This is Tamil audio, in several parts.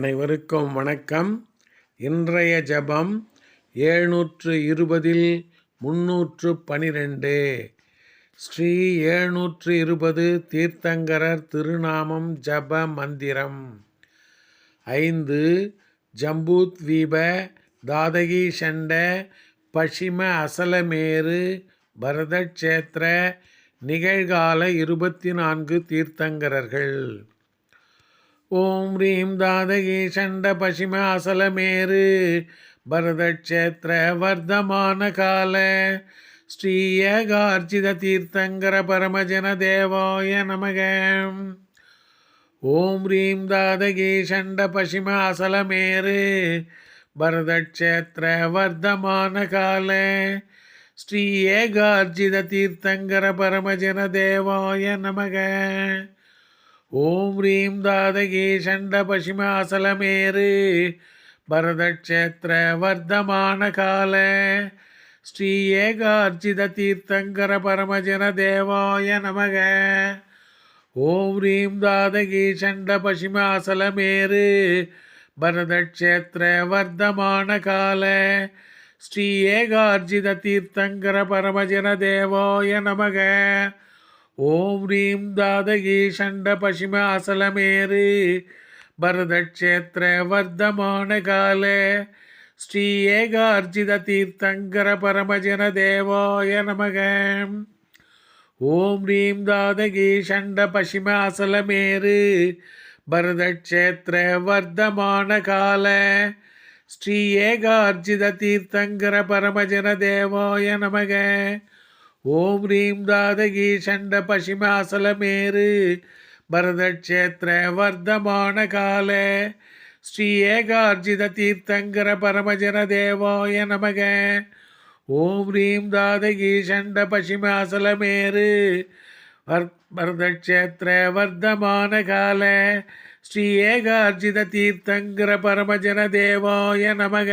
அனைவருக்கும் வணக்கம். இன்றைய ஜபம் ஏழ்நூற்று இருபதில் முன்னூற்று பனிரெண்டு ஸ்ரீ ஏழ்நூற்று இருபது தீர்த்தங்கரர் திருநாமம் ஜப மந்திரம். ஐந்து ஜம்பூத்வீப தாதகி சண்ட பஷிம அசலமேரு பரதக்ஷேத்திர நிகழ்கால இருபத்தி நான்கு தீர்த்தங்கரர்கள். ஓம் ரீம் தாதகி சண்ட பசிம அசலமேரு பரதக்ஷேத்திர வர்த்தமான கால. ஸ்ரீயகார்ஜித தீர்த்தங்கர பரமஜன தேவாய நமக. ஓம் ரீம் தாதகி சண்ட பசிம அசலமேரு பரதக்ஷேத்திர வர்த்தமான கால. ஸ்ரீ ஏகார்ஜித தீர்த்தங்கர பரமஜன தேவாய நமக. ஓம் ரீம் தாதகே சண்ட பசிமாசலமேறு. பரதக்ஷேத்திர வர்த்தமான கால. ஸ்ரீ ஏகார்ஜித தீர்த்தங்கர பரமஜன தேவாய நமக. ஓம் ரீம் தாதகே சண்ட பசிமாசலமேறு. பரதக்ஷேத்திர வர்த்தமான கால. ஸ்ரீ ஏகார்ஜித தீர்த்தங்கர பரமஜன தேவாய நமக. ஓம் ரீம் தாதகி சண்ட பசிம அசலமேறு பரதக்ஷேத்திர வர்த்தமான கால ஸ்ரீ ஏகார்ஜித தீர்த்தங்கர பரமஜன தேவாய நமக. ஓம் ரீம் தாதகி சண்ட பசிம அசலமேறு பரதக்ஷேத்திர வர்த்தமான கால ஸ்ரீ ஏகார்ஜித தீர்த்தங்கர பரமஜன தேவாய நமக. ஓம் ரீம் தாதகி சண்ட பசிமாசலமேரு பரதக்ஷேத்திர வர்த்தமான கால. ஸ்ரீ ஏகார்ஜித தீர்த்தங்கர பரமஜன தேவாய நமக. ஓம் ரீம் தாதகி சண்ட பசிமாசலமேரு பரதக்ஷேத்திர வர்த்தமான கால. ஸ்ரீ ஏகார்ஜித தீர்த்தங்கர பரமஜன தேவாய நமக.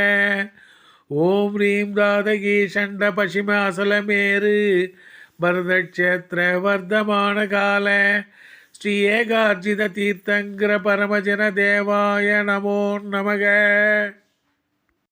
ஓம் ரீம் தாதகி சண்ட பசிம அசலமேரு பரதக்ஷேத்திர வர்த்தமான கால ஸ்ரீ ஏகார்ஜித தீர்த்தங்கர பரமஜன தேவாய நமோ நமக.